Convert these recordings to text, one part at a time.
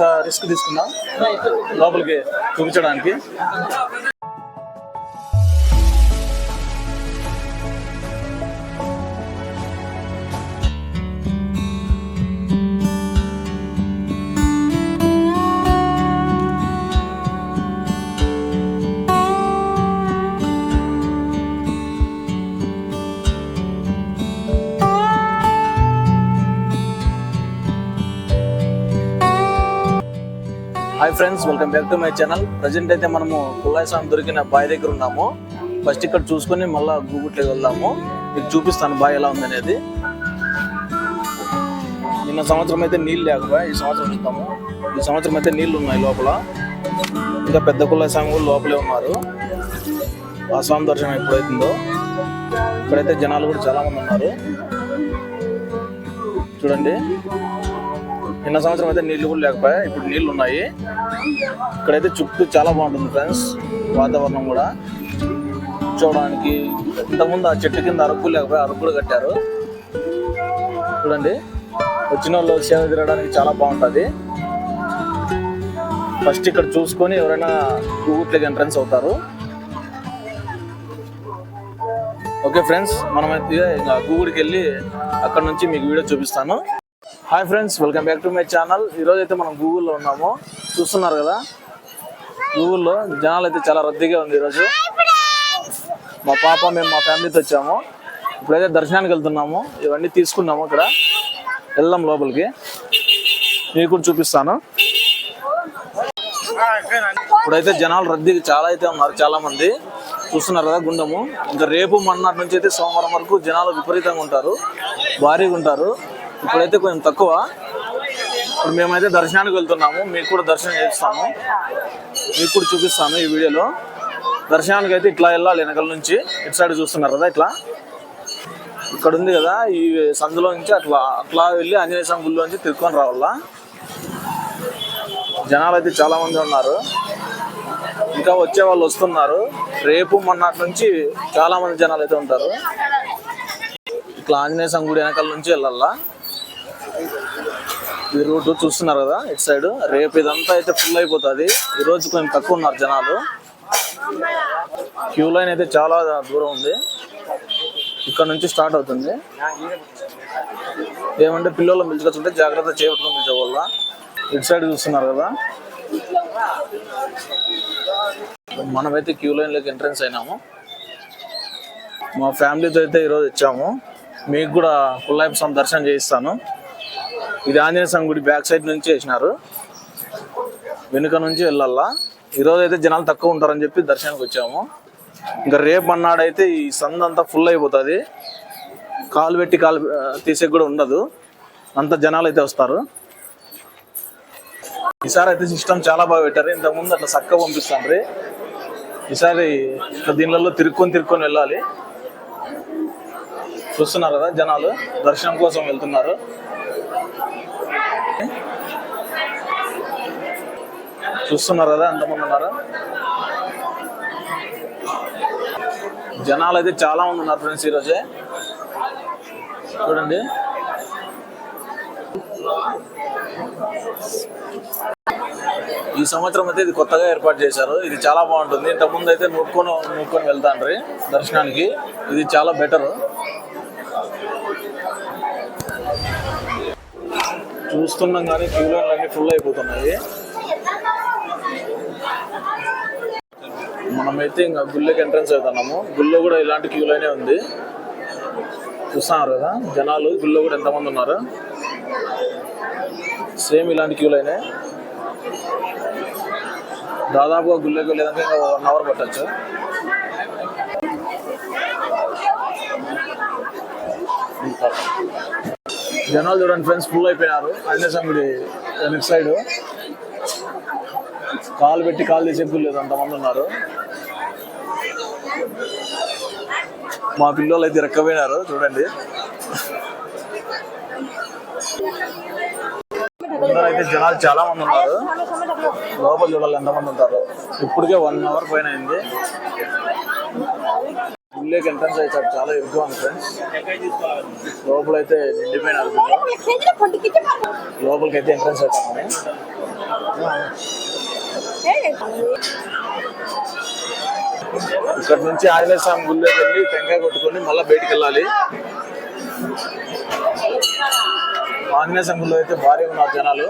Risk తీసుకున్నా. లోపలికి చూపించడానికి. Hi friends welcome back to my channel present అయితే మనము కుల్లాయి స్వామి దొరికిన బాయ్ దగ్గర ఉన్నాము. ఫస్ట్ ఇక్కడ చూసుకొని మళ్ళీ గూగుట్లోకి వెళ్దాము. మీకు చూపిస్తాను బాయ్ ఎలా ఉందనేది. నిన్న సంవత్సరం అయితే నీళ్ళు లేకపోయా ఈ సంవత్సరం చూద్దాము. ఈ సంవత్సరం అయితే నీళ్ళు ఉన్నాయి లోపల. ఇంకా పెద్ద కుల్లాయి స్వామి కూడా లోపలే ఉన్నారు. ఆ స్వామి దర్శనం ఎప్పుడైతుందో. ఇక్కడైతే జనాలు కూడా చాలా మంది ఉన్నారు. చూడండి. నిన్న సంవత్సరం అయితే నీళ్ళు కూడా లేకపోయా ఇప్పుడు నీళ్ళు ఉన్నాయి. ఇక్కడైతే చుట్టూ చాలా బాగుంటుంది ఫ్రెండ్స్. వాతావరణం కూడా. చూడడానికి ఇంతకుముందు ఆ చెట్టు కింద అరుపులు లేకపోయా అరుపులు కట్టారు. చూడండి. వచ్చిన వాళ్ళు సేవ తిరగడానికి చాలా బాగుంటుంది. ఫస్ట్ ఇక్కడ చూసుకొని ఎవరైనా గూగుట్లోకి ఎంట్రన్స్ అవుతారు. ఓకే ఫ్రెండ్స్ మనమైతే ఇంకా గూగుడికి వెళ్ళి అక్కడ నుంచి మీకు వీడియో చూపిస్తాను. Hi friends welcome back to my channel. ఈరోజు అయితే మనం గూగుల్లో ఉన్నాము. చూస్తున్నారు కదా? గూగుల్లో జనాలు అయితే చాలా రద్దీగా ఉంది ఈరోజు మా పాప మేము మా ఫ్యామిలీతో వచ్చాము. ఇప్పుడైతే దర్శనానికి వెళ్తున్నాము. ఇవన్నీ తీసుకున్నాము ఇక్కడ. వెళ్దాం లోపలికి. మీకు కూడా చూపిస్తాను. ఇప్పుడైతే జనాలు రద్దీ చాలా అయితే ఉన్నారు చాలా మంది. చూస్తున్నారు కదా గుండము. ఇంకా రేపు మన్నాటి నుంచి అయితే సోమవారం వరకు జనాలు విపరీతంగా ఉంటారు. భారీగా ఉంటారు. ఇప్పుడైతే కొంచెం తక్కువ. ఇప్పుడు మేమైతే దర్శనానికి వెళ్తున్నాము. మీకు కూడా దర్శనం చేస్తాము మీకు కూడా చూపిస్తాను ఈ వీడియోలో. దర్శనానికి అయితే ఇట్లా వెళ్ళాలి వెనకల నుంచి. ఇటు సైడ్ చూస్తున్నారు కదా ఇట్లా. ఇక్కడ ఉంది కదా ఈ సందులో నుంచి అట్లా అట్లా వెళ్ళి ఆంజనేయ స్వామి గుళ్ళో నుంచి తిరుక్కొని రావాలా. జనాలు అయితే చాలా మంది ఉన్నారు. ఇంకా వచ్చే వాళ్ళు వస్తున్నారు. రేపు మొన్నటి నుంచి చాలా మంది జనాలు అయితే ఉంటారు. ఇట్లా ఆంజనేయ స్వామి గుడి వెనకాల నుంచి వెళ్ళాలా. ఈ రోడ్డు చూస్తున్నారు కదా ఇటు సైడ్. రేపు ఇదంతా అయితే ఫుల్ అయిపోతుంది. ఈ రోజు కొంచెం తక్కువ ఉన్నారు జనాలు. క్యూ లైన్ అయితే చాలా దూరం ఉంది. ఇక్కడ నుంచి స్టార్ట్ అవుతుంది. ఏమంటే పిల్లలు పిలుచుకొచ్చుంటే జాగ్రత్త చేపట్టుకుని పిలిచేవాళ్ళ ఇటు సైడ్ చూస్తున్నారు కదా. మనమైతే క్యూ లైన్లోకి ఎంట్రన్స్ అయినాము. మా ఫ్యామిలీతో అయితే ఈరోజు వచ్చాము. మీకు కూడా పుల్లయ్య స్వామి దర్శనం చేయిస్తాను. ఇది ఆంజనేయ స్వామి గుడి బ్యాక్ సైడ్ నుంచి వేసినారు. వెనుక నుంచి వెళ్ళాలా. ఈరోజు అయితే జనాలు తక్కువ ఉంటారని చెప్పి దర్శనానికి వచ్చాము. ఇంకా రేపు అన్నాడైతే ఈ సంద అంతా ఫుల్ అయిపోతుంది. కాలు పెట్టి కాలు తీసే తీసేకి కూడా ఉండదు. అంత జనాలు అయితే వస్తారు. ఈసారి అయితే సిస్టమ్ చాలా బాగా పెట్టారు. ఇంతకుముందు అట్లా చక్కగా పంపిస్తాండ్రి. ఈసారి దీనిలలో తిరుక్కొని తిరుక్కొని వెళ్ళాలి. చూస్తున్నారు కదా జనాలు దర్శనం కోసం వెళ్తున్నారు. చూస్తున్నారు కదా ఎంతమంది ఉన్నారు? జనాలు అయితే చాలా మంది ఉన్నారు ఫ్రెండ్స్ ఈరోజే. చూడండి. ఈ సంవత్సరం అయితే ఇది కొత్తగా ఏర్పాటు చేశారు. ఇది చాలా బాగుంటుంది. ఇంతకుముందు అయితే నూక్కొని నూక్కొని వెళ్తాండ్రి దర్శనానికి. ఇది చాలా బెటర్ చూస్తున్నాం కానీ క్యూ లైన్లు ఫుల్ అయిపోతున్నాయి. మనమైతే ఇంకా గుళ్ళకి ఎంట్రన్స్ అవుతున్నాము గుళ్ళో కూడా ఇలాంటి క్యూ లైనే ఉంది. చూస్తున్నారు కదా జనాలు గుళ్ళో కూడా ఎంతమంది ఉన్నారు? సేమ్ ఇలాంటి క్యూ లైనే. దాదాపుగా గుళ్ళకి లేదంటే ఇంకా వన్ అవర్ పట్టచ్చు. జనాలు చూడండి ఫ్రెండ్స్ ఫుల్ అయిపోయినారు. ఆంజనేయ గుడి సైడ్ కాలు పెట్టి కాలు తీసే లేదు అంతమంది ఉన్నారు. మా పిల్లలు అయితే రెక్కపోయినారు చూడండి అయితే జనాలు చాలా మంది ఉన్నారు లోపల చూడాలి ఎంతమంది ఉంటారు ఇప్పటికే వన్ అవర్ పైన అయింది గుళ్ళేకి ఎంట్రన్స్ అయితే చాలా ఎక్కువ ఉంది ఫ్రెండ్స్ లోపల అయితే నిండిపోయినారు. లోపలికి అయితే ఎంట్రన్స్ అవుతామని ఇక్కడ నుంచి ఆంజనేయ స్వామి గుళ్ళోకి వెళ్ళి టెంకాయ కొట్టుకొని మళ్ళీ బయటికి వెళ్ళాలి. ఆంజనేయ స్వామి గుళ్ళో అయితే భారీగా ఉన్నారు జనాలు.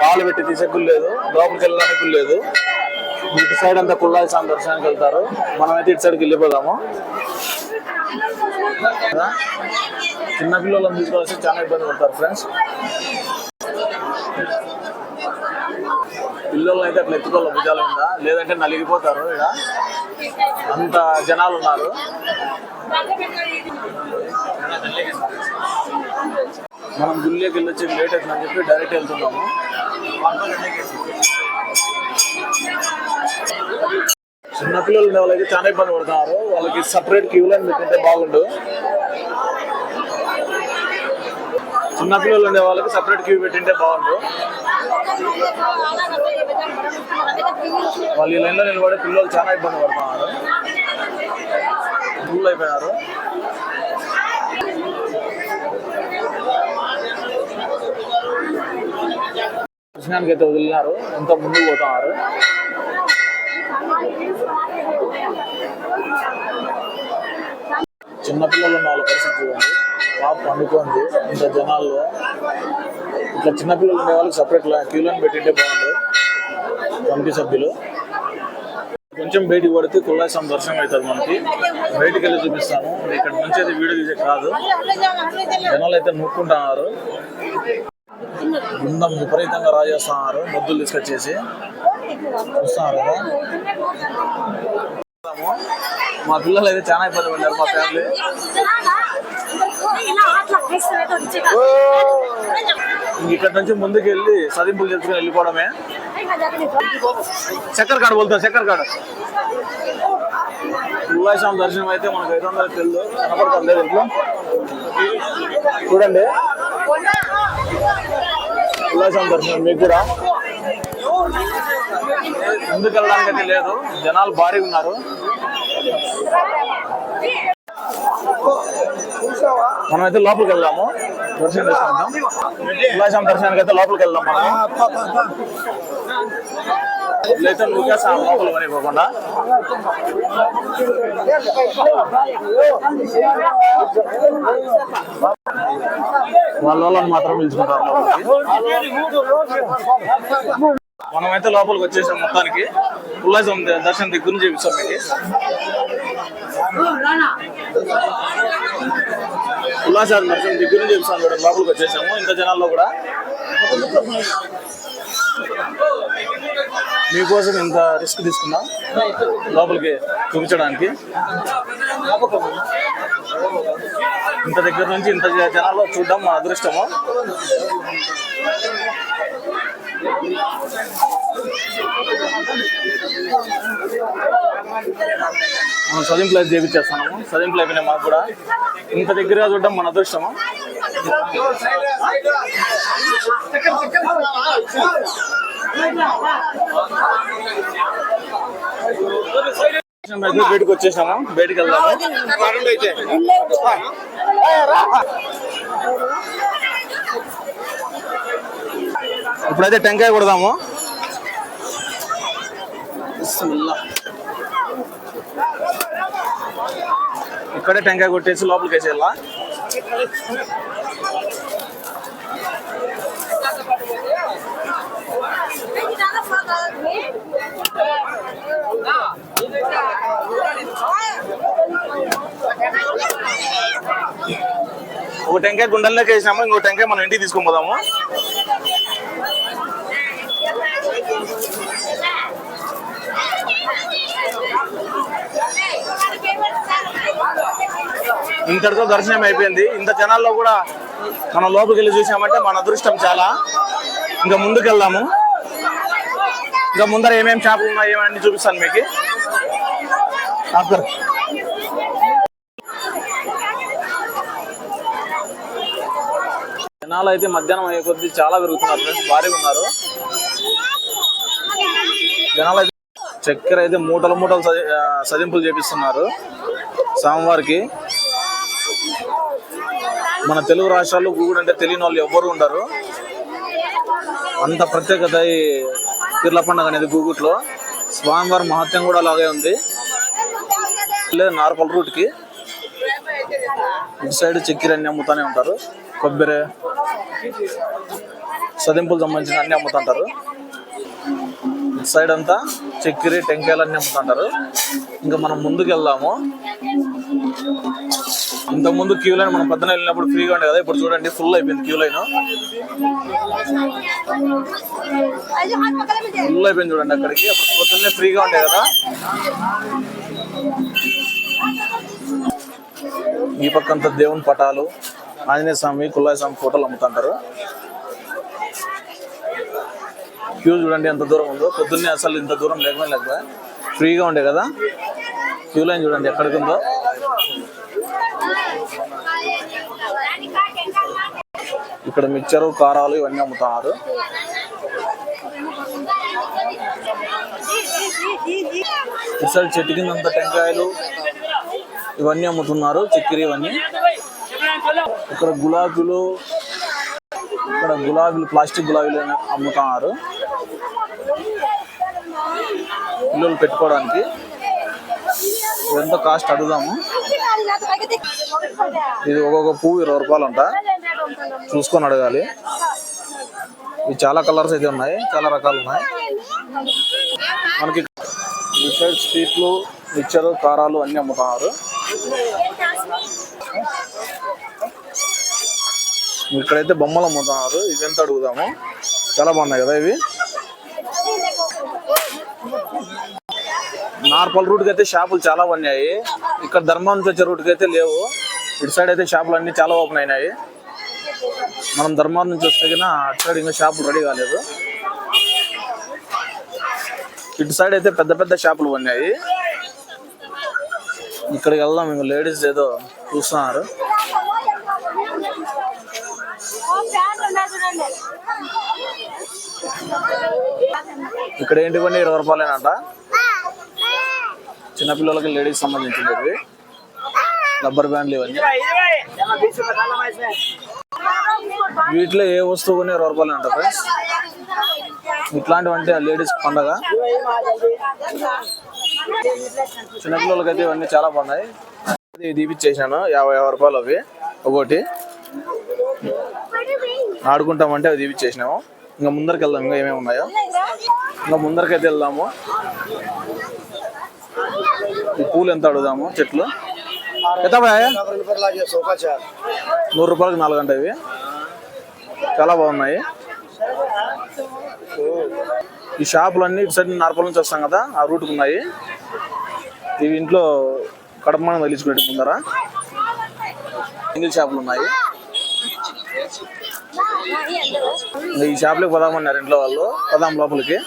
పాలు పెట్టి తీసే గుళ్ళు లేదు లోపలికి వెళ్ళడానికి గుళ్ళు లేదు. ఇటు సైడ్ అంతా కుల్లాయి స్వామి దర్శనానికి వెళ్తారు. మనమైతే ఇటు సైడ్కి వెళ్ళిపోదాము. చిన్న పిల్లలను తీసుకోవాల్సి చాలా ఇబ్బంది పడతారు ఫ్రెండ్స్ పిల్లలు అయితే అట్లా ఎత్తుకోవాలి భుజాల మీద లేదంటే నలిగిపోతారు ఇక్కడ అంత జనాలు ఉన్నారు మనం గుళ్ళోకి వెళ్ళొచ్చి లేట్ అవుతుందని చెప్పి డైరెక్ట్ వెళ్తున్నాము. చిన్నపిల్లలు ఉండే వాళ్ళకి చాలా ఇబ్బంది పడుతున్నారు. వాళ్ళకి సపరేట్ క్యూ లైన్ పెట్టింటే బాగుండు. చిన్నపిల్లలు ఉండే వాళ్ళకి సపరేట్ క్యూ పెట్టింటే బాగుండు. వాళ్ళు ఈ లైన్లో నిలబడే పిల్లలు చాలా ఇబ్బంది పడుతున్నారు. ఫుల్ అయిపోయినారు. దర్శనానికి అయితే వదిలినారు. ఎంత ముందుకు పోతున్నారు. చిన్నపిల్లలు ఉన్న వాళ్ళ పరిస్థితి చూడండి. పాప పండుకోండి ఇంత జనాల్లో. ఇట్లా చిన్నపిల్లలు ఉండే వాళ్ళకి సపరేట్ క్యూలను పెట్టింటే బాగుండు. కమిటీ సభ్యులు. కొంచెం బయటికి పడితే కుల్లాసం దర్శనం అవుతుంది మనకి. బయటికి వెళ్ళి చూపిస్తాను ఇక్కడ నుంచి అయితే వీడియో తీసే కాదు. జనాలు అయితే నొక్కుంటున్నారు. బృందం విపరీతంగా రాజేస్తున్నారు. ముద్దులు తీసుకొచ్చేసి. చూస్తున్నారు కదా? మా పిల్లలు అయితే చాలా ఇబ్బంది పడ్డారు మా ఫ్యామిలీ ఇక్కడ నుంచి ముందుకు వెళ్ళి సదింపులు చేసుకుని వెళ్ళిపోవడమే. చక్కెర కాడ వెళ్తాం చక్కెర కాడ. ఉల్లాసం దర్శనం అయితే మనకు ఐదు వందల తెల్లు కనపడుతుంది ఇంట్లో. చూడండి. ఉల్లాసం దర్శనం మీకు కూడా. ముందుకు వెళ్ళడానికి అయితే లేదు. జనాలు భారీగా ఉన్నారు. మనం అయితే లోపలికి వెళ్దాము. దర్శనం చేసుకుందాం. ఉల్లాసం దర్శనానికి అయితే లోపలికి వెళ్దాం మనం. ఇట్లయితే నువ్వుగా లోపల పనిపోకుండా వాళ్ళ వాళ్ళని మాత్రం పిలుచుకుంటారు మనమైతే లోపలికి వచ్చేసాం మొత్తానికి. ఉల్లాసం దర్శనం దగ్గర నుంచి చూపిస్తాం మీకు. ఉల్లాసాల దర్శనం దగ్గర నుంచి కూడా లోపలికి వచ్చేసాము. ఇంత జనాల్లో కూడా మీకోసం ఇంత రిస్క్ తీసుకున్నా లోపలికి చూపించడానికి. ఇంత దగ్గర నుంచి ఇంత జనాల్లో చూడడం మా అదృష్టము. మనం సదింపులు అయితే చేపించేస్తున్నాము సదింపులు అయిపోయినాయి మాకు కూడా ఇంత దగ్గరగా చూడడం మన అదృష్టము? బయటకు వచ్చేసాము. బయటకు వెళ్దాము. ఇప్పుడైతే టెంకాయ కొడదాము. బిస్మిల్లా. ఇక్కడే టెంకాయ కొట్టేసి లోపలికి వేసేయాలా? ఒక టెంకాయ గుండెల్లోకి వేసినాము? ఇంకో టెంకాయ మనం ఇంటికి తీసుకొని పోదాము? ఇంతటితో దర్శనం అయిపోయింది. ఇంత జనాల్లో కూడా మన లోపలికి వెళ్ళి చూసామంటే మన అదృష్టం చాలా. ఇంకా ముందుకు వెళ్దాము ఇంకా ముందర ఏమేమి చేపలు ఉన్నాయి ఏమని చూపిస్తాను మీకు. ఆఫ్టర్ జనాలు అయితే మధ్యాహ్నం అయ్యే కొద్దీ చాలా పెరుగుతున్నారు ఫ్రెండ్స్ భారీగా ఉన్నారు. జనాలు అయితే చక్కెర అయితే మూటలు మూటలు సది- సదింపులు చేపిస్తున్నారు. స్వామివారికి. మన తెలుగు రాష్ట్రాల్లో గూగుడు అంటే తెలియని వాళ్ళు ఎవ్వరు ఉండరు. అంత ప్రత్యేకత ఈ పిర్ల పండుగ అనేది గూగుట్లో స్వామివారి మహత్యం కూడా అలాగే ఉంది. లేదు నార్పల్ రూట్కి. ఇటు సైడ్ చక్కెర అన్ని అమ్ముతానే ఉంటారు. కొబ్బరి సదింపులు సంబంధించిన అన్ని అమ్ముతుంటారు. ఇటు సైడ్ అంతా చక్కెర టెంకాయలు అన్ని అమ్ముతుంటారు. ఇంకా మనం ముందుకు వెళ్దాము అంత ముందు క్యూ లైన్ మనం పొద్దున వెళ్ళినప్పుడు ఫ్రీగా ఉండే కదా ఇప్పుడు చూడండి ఫుల్ అయిపోయింది క్యూ లైన్. ఫుల్ అయిపోయింది చూడండి అక్కడికి. అప్పుడు పొద్దున్నే ఫ్రీగా ఉండే కదా. ఈ పక్కంతా దేవుని పటాలు ఆంజనేయ స్వామి కుల్లాయ స్వామి ఫోటోలు అమ్ముతుంటారు. క్యూ చూడండి ఎంత దూరం ఉందో. పొద్దున్నే అసలు ఇంత దూరం లేకపోతే లేకపోతే ఫ్రీగా ఉండే కదా. క్యూ లైన్ చూడండి ఎక్కడికి ఉందో. ఇక్కడ మిక్చరు కారాలు ఇవన్నీ అమ్ముతున్నారు ఇటు చెట్టు కింద అంత టెంకాయలు ఇవన్నీ అమ్ముతున్నారు చక్కెర ఇవన్నీ. ఇక్కడ గులాబీలు ఇక్కడ గులాబీలు ప్లాస్టిక్ గులాబీలు అమ్ముతున్నారు పిల్లలు పెట్టుకోవడానికి. ఎంత కాస్ట్ అడుగుదాము. ఇది ఒక్కొక్క పువ్వు ఇరవై రూపాయలు అంట చూసుకొని అడగాలి. ఇవి చాలా కలర్స్ అయితే ఉన్నాయి చాలా రకాలు ఉన్నాయి. మనకి సైడ్ స్వీట్లు మిక్చరు కారాలు అన్ని అమ్ముతున్నారు. ఇక్కడైతే బొమ్మలు అమ్ముతున్నారు. ఇవి ఎంత అడుగుదాము? చాలా బాగున్నాయి కదా ఇవి? నార్పల్ రూట్కి అయితే షాపులు చాలా ఉన్నాయి ఇక్కడ ధర్మం నుంచి వచ్చే రూట్కి అయితే లేవు. ఇటు సైడ్ అయితే షాపులు అన్ని చాలా ఓపెన్ అయినాయి. మనం ధర్మం నుంచి వస్తే కన్నా అటు సైడ్ ఇంకా షాపులు రెడీ కాలేదు. ఇటు సైడ్ అయితే పెద్ద పెద్ద షాపులు ఉన్నాయి. ఇక్కడికి వెళ్దాం ఇంకా లేడీస్ ఏదో చూస్తున్నారు. ఇక్కడ ఏంటి కొన్ని ఇరవై రూపాయలేనంట చిన్నపిల్లలకి లేడీస్ సంబంధించినవి. రబ్బర్ బ్యాండ్లు ఇవన్నీ. వీటిలో ఏ వస్తువు కొని ఇరవై రూపాయలు అంట ఫ్రెండ్స్? లేడీస్ పండగ. చిన్నపిల్లలకి అయితే ఇవన్నీ చాలా బాగున్నాయి. ఇది తీపిచ్చేసాను యాభై యాభై రూపాయలు అవి. ఒకటి. ఆడుకుంటామంటే అవి తీపిచ్చేసినాము. ఇంకా ముందరికి వెళ్దాం ఇంకా ఏమేమి ఉన్నాయో. ఇంకా ముందరికైతే వెళ్దాము. ఈ పూలు ఎంత అడుగుదాము చెట్లు? ఎంత నూరు రూపాయలకి నాలుగు అంటే ఇవి. చాలా బాగున్నాయి. ఈ షాపులు అన్ని ఇటు సైడ్ నార్పల్ నుంచి వస్తాం కదా ఆ రూట్కి ఉన్నాయి. ఇవి ఇంట్లో కడప మనం ముందర. సింగిల్ షాపులు ఉన్నాయి. ఈ షాప్లోకి పోదామన్నారు ఇంట్లో వాళ్ళు. పోదాం లోపలికి.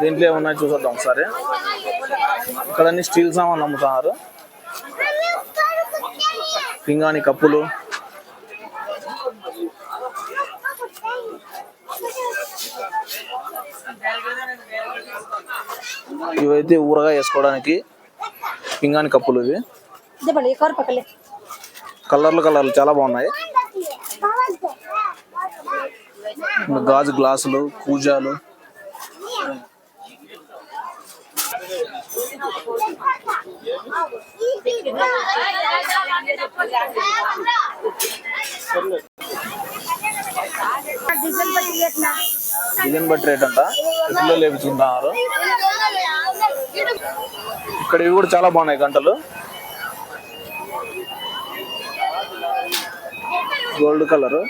దీంట్లో ఏమున్నాయి చూసొద్దాం ఒకసారి. ఇక్కడ అన్ని స్టీల్ సామాన్లు అమ్ముతున్నారు. పింగాణి కప్పులు. ఇవైతే ఊరగా వేసుకోవడానికి పింగాణి కప్పులు ఇవి. కలర్లు కలర్లు చాలా బాగున్నాయి. గాజు గ్లాసులు కూజాలు. డిజైన్ బట్టి రేట్ అంట పిల్లలు వేపించుకుంటున్నారు ఇక్కడ ఇవి కూడా చాలా బాగున్నాయి గంటలు. Gold colour.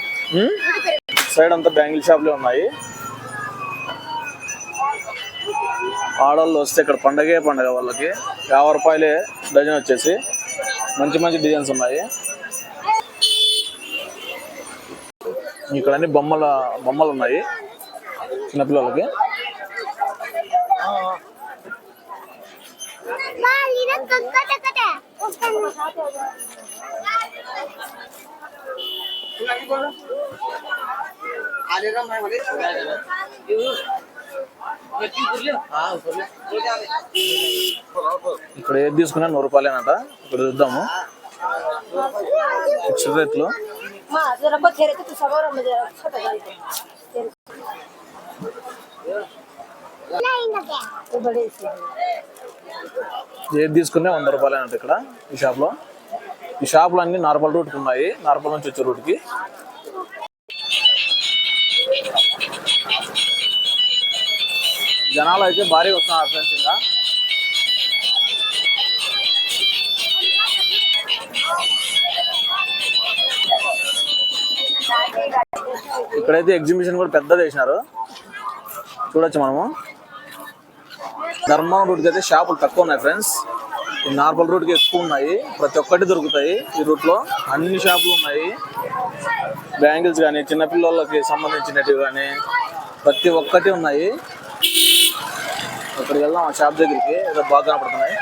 సైడ్ అంతా బ్యాంగిల్ షాప్లే ఉన్నాయి. ఆడవాళ్ళు వస్తే ఇక్కడ పండగే పండగ వాళ్ళకి. యాభై రూపాయలే డజన్ వచ్చేసి. మంచి మంచి డిజైన్స్ ఉన్నాయి. ఇక్కడ అన్ని బొమ్మల బొమ్మలు ఉన్నాయి. చిన్నపిల్లలకి. ఇక్కడ ఏది తీసుకున్నా నూరు రూపాయలేనట. ఇక్కడ చూద్దాము. ఫిక్స్డ్ రేట్లు ఏది తీసుకున్నా వంద రూపాయలు అంట ఇక్కడ ఈ షాప్లో. ఈ షాప్లో అన్ని నార్మల్ రూట్కి ఉన్నాయి. నార్మల్ నుంచి వచ్చే రూట్కి. జనాలు అయితే భారీగా వస్తున్నారు ఫ్రెండ్స్ ఇంకా. ఇక్కడైతే ఎగ్జిబిషన్ కూడా పెద్దది వేసినారు. చూడొచ్చు మనము. ధర్మం రూట్కి అయితే షాపులు తక్కువ ఉన్నాయి ఫ్రెండ్స్ నార్మల్ రూట్కి ఎక్కువ ఉన్నాయి. ప్రతి ఒక్కటి దొరుకుతాయి ఈ రూట్లో అన్ని షాపులు ఉన్నాయి. బ్యాంగిల్స్ కానీ చిన్నపిల్లలకి సంబంధించినవి కానీ ప్రతి ఒక్కటి ఉన్నాయి. అక్కడికి వెళ్దాం ఆ షాప్ దగ్గరికి. ఏదో బాగా కనపడుతున్నాయి.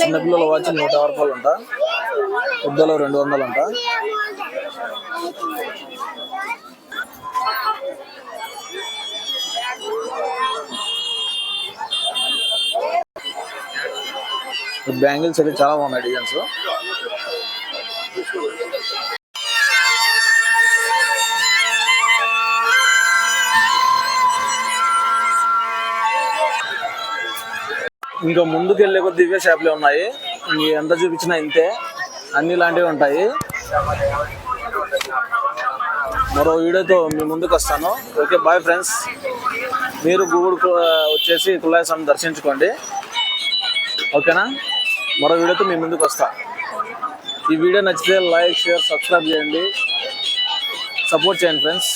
చిన్నపిల్లల వాచ్ నూట యాభై రూపాయలు అంట. పెద్దలు రెండు వందలు అంట. బ్యాంగిల్స్ అయితే చాలా బాగున్నాయి డిజైన్స్. ఇంకా ముందుకు వెళ్ళే కొద్ది ఇవే షాప్లే ఉన్నాయి. ఇంక ఎంత చూపించినా ఇంతే. అన్ని ఇలాంటివి ఉంటాయి. మరో వీడియోతో మీ ముందుకు వస్తాను. Okay bye friends. మీరు గూగుల్ వచ్చేసి కుల్లాయ స్వామి దర్శించుకోండి. ఓకేనా? మరో వీడియోతో మీ ముందుకు వస్తా. ఈ వీడియో నచ్చితే లైక్ షేర్ సబ్స్క్రైబ్ చేయండి. సపోర్ట్ చేయండి ఫ్రెండ్స్.